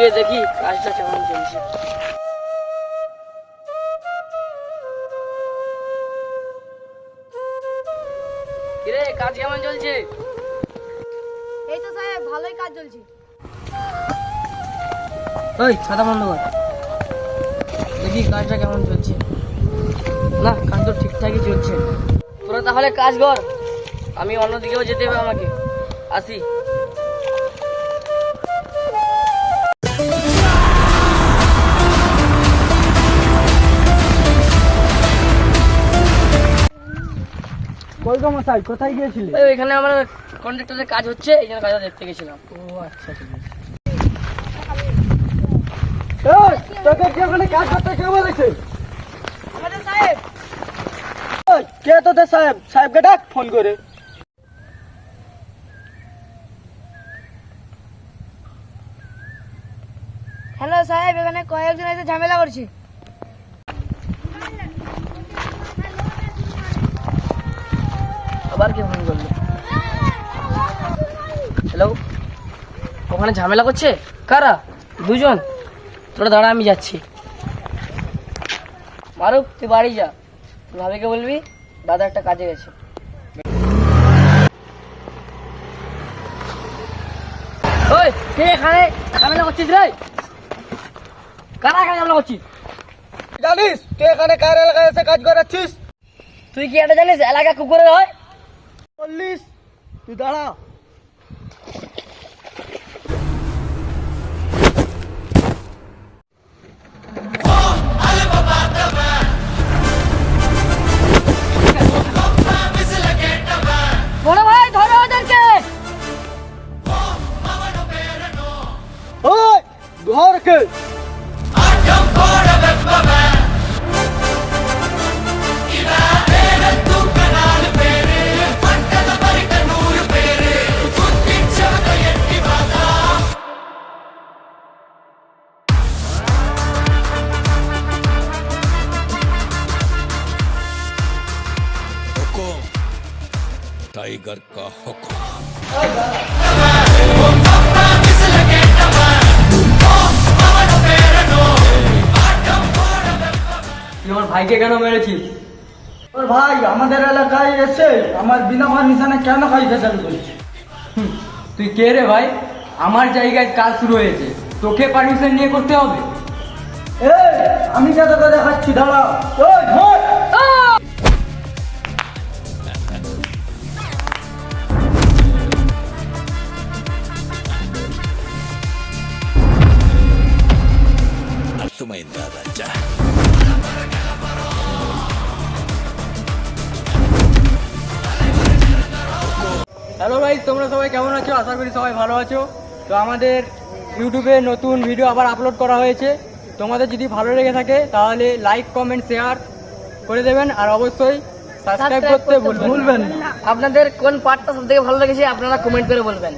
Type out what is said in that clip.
গিয়ে দেখি কাজটা কেমন চলছে। কিরে কাজ কেমন চলছে? এই তো সাহেব ভালোই কাজ চলছে। ওই বন্ধ কর। দেখি কাজটা কেমন চলছে। না কাজ তো ঠিকঠাকই চলছে। তোরা তাহলে কাজ কর। আমি অন্যদিকেও যেতে হবে আমাকে। আসি। কই গো মশাই কোথায় গিয়েছিলে? ওই এখানে আমার কন্ট্রাক্টরের কাজ হচ্ছে এই জন্য কাজটা দেখতে গেছিলাম। ও আচ্ছা ঠিক আছে। তোকে কি ওখানে কাজ করতে কে বলেছে? আমাদের সাহেব। কে তোদের সাহেব? সাহেবকে ডাক ফোন করে। হ্যালো সাহেব এখানে কয়েকজন এসে ঝামেলা করছে। আবার কে ফোন করল হ্যালো ওখানে ঝামেলা করছে? কারা? দুজন? তোরা দাঁড়া আমি যাচ্ছি। মারুক তুই বাড়ি যা। ভাবিকে বলবি দাদা একটা কাজে গেছে। ওই কে এখানে ঝামেলা করছিস রে? কারা এখানে ঝামেলা করছিস? জানিস তুই এখানে কার এলাকায় এসে কাজ করাচ্ছিস? তুই কি এটা জানিস এলাকা কুকুরের হয়? বললিস তুই দাঁড়া বড় ভাই ধরো ওদেরকে टाइगर का हुक्म তুই আমার ভাইকে কেন মেরেছিস ওর ভাই আমাদের এলাকায় এসে আমার বিনা পারমিশনে কেন কাজ চালু করছে তুই কে রে ভাই আমার জায়গায় কাজ শুরু হয়েছে তোকে পারমিশন নিয়ে করতে হবে এই আমি যা তোকে দেখাচ্ছি দাঁড়া ওই হ্যালো ভাই তোমরা সবাই কেমন আছো? আশা করি সবাই ভালো আছো। তো আমাদের ইউটিউবে নতুন ভিডিও আবার আপলোড করা হয়েছে। তোমাদের যদি ভালো লেগে থাকে তাহলে লাইক কমেন্ট শেয়ার করে দেবেন। আর অবশ্যই সাবস্ক্রাইব করতে ভুলবেন আপনাদের কোন পার্টটা সবথেকে ভালো লেগেছে আপনারা কমেন্ট করে বলবেন।